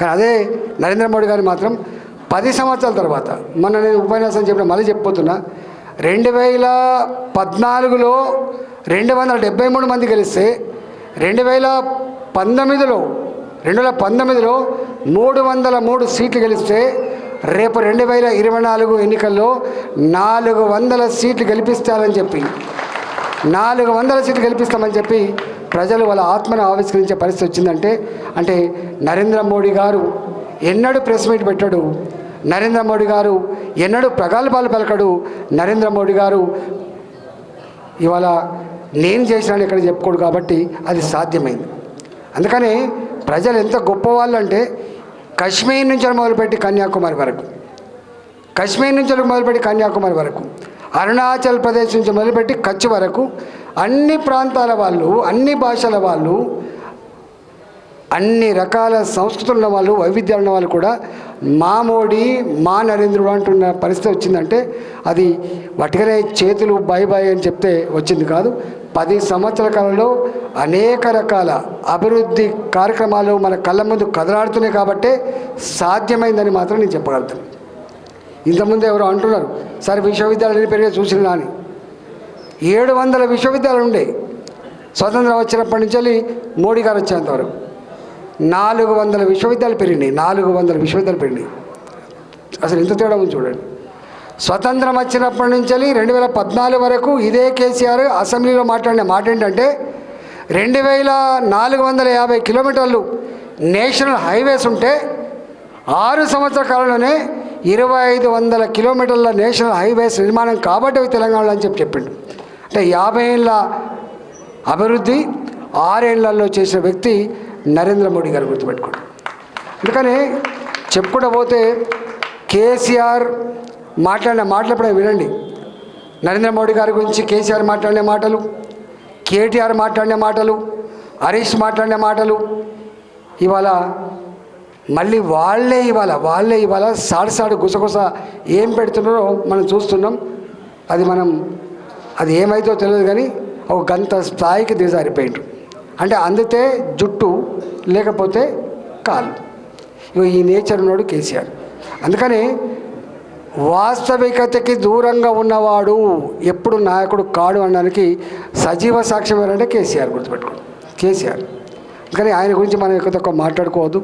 కానీ అదే నరేంద్ర మోడీ గారు మాత్రం పది సంవత్సరాల తర్వాత మొన్న నేను ఉపన్యాసం చెప్పిన మళ్ళీ చెప్పిపోతున్నా రెండు వేల పద్నాలుగులో రెండు వందల డెబ్బై మూడు మంది గెలిస్తే రెండు వేల పంతొమ్మిదిలో రెండు వేల పంతొమ్మిదిలో మూడు వందల మూడు సీట్లు గెలిస్తే రేపు రెండు వేల ఇరవై నాలుగు ఎన్నికల్లో నాలుగు వందల సీట్లు గెలిపిస్తారని చెప్పి నాలుగు వందల సీట్లు గెలిపిస్తామని చెప్పి ప్రజలు వాళ్ళ ఆత్మను ఆవిష్కరించే పరిస్థితి వచ్చిందంటే అంటే నరేంద్ర మోడీ గారు ఎన్నడూ ప్రెస్ మీట్ పెట్టాడు నరేంద్ర మోడీ గారు ఎన్నడూ ప్రగల్భాలు పలకడు నరేంద్ర మోడీ గారు ఇవాళ నేను చేసినాను ఇక్కడ చెప్పుకోడు కాబట్టి అది సాధ్యమైంది. అందుకనే ప్రజలు ఎంత గొప్పవాళ్ళు అంటే కశ్మీర్ నుంచి మొదలుపెట్టి కన్యాకుమారి వరకు కశ్మీర్ నుంచి మొదలుపెట్టి కన్యాకుమారి వరకు అరుణాచల్ ప్రదేశ్ నుంచి మొదలుపెట్టి కచ్ వరకు అన్ని ప్రాంతాల వాళ్ళు అన్ని భాషల వాళ్ళు అన్ని రకాల సంస్కృతులు ఉన్న వాళ్ళు వైవిధ్యాలు ఉన్న వాళ్ళు కూడా మా మోడీ మా నరేంద్రుడు అంటున్న పరిస్థితి వచ్చిందంటే అది వటికనే చేతులు బాయ్ బాయ్ అని చెప్తే వచ్చింది కాదు. పది సంవత్సరాల కాలంలో అనేక రకాల అభివృద్ధి కార్యక్రమాలు మన కళ్ళ ముందు కదలాడుతున్నాయి కాబట్టే సాధ్యమైందని మాత్రం నేను చెప్పగలుగుతాను. ఇంతకుముందు ఎవరో అంటున్నారు సార్ విశ్వవిద్యాలయాలు పెరిగే చూసిన అని. ఏడు వందల విశ్వవిద్యాలయాలు ఉండే. స్వతంత్రం వచ్చినప్పటి నుంచి వెళ్ళి మోడీ గారు వచ్చేంతవరకు నాలుగు వందల విశ్వవిద్యాలయాలు పెరిగినాయి నాలుగు వందల విశ్వవిద్యాలయాలు పెరిగినాయి. అసలు ఎంత తేడా ఉంది చూడండి. స్వతంత్రం వచ్చినప్పటి నుంచి వెళ్ళి రెండు వేల పద్నాలుగు వరకు ఇదే కేసీఆర్ అసెంబ్లీలో మాట్లాడిన మాట ఏంటంటే రెండు వేల నాలుగు వందల యాభై కిలోమీటర్లు నేషనల్ హైవేస్ ఉంటే ఆరు సంవత్సర కాలంలోనే ఇరవై ఐదు వందల కిలోమీటర్ల నేషనల్ హైవేస్ నిర్మాణం కాబట్టి అవి తెలంగాణలో అని చెప్పి చెప్పిండు. అంటే యాభై ఏళ్ళ అభివృద్ధి ఆరేళ్ళలో చేసిన వ్యక్తి నరేంద్ర మోడీ గారు గుర్తుపెట్టుకోండి. అందుకని చెప్పుకుంటూ పోతే కేసీఆర్ మాట్లాడిన మాటలు ఎప్పుడైనా వినండి. నరేంద్ర మోడీ గారి గురించి కేసీఆర్ మాట్లాడిన మాటలు కేటీఆర్ మాట్లాడిన మాటలు హరీష్ మాట్లాడిన మాటలు ఇవాళ మళ్ళీ వాళ్ళే ఇవాళ వాళ్ళే ఇవాళ సాడు సాడు గుసగుస ఏం పెడుతున్నారో మనం చూస్తున్నాం. అది మనం అది ఏమైతో తెలియదు కానీ ఒక గంట స్థాయికి దిగజారిపోయిండ్రు అంటే అందితే జుట్టు లేకపోతే కాలు. ఇగో ఈ నేచర్ ఉన్నాడు కేసీఆర్. అందుకని వాస్తవికతకి దూరంగా ఉన్నవాడు ఎప్పుడు నాయకుడు కాడు అనడానికి సజీవ సాక్ష్యం ఏంటంటే కేసీఆర్ గుర్తుపెట్టుకోండి కేసీఆర్. కానీ ఆయన గురించి మనం ఎక్కువ తక్కువ మాట్లాడుకోవద్దు.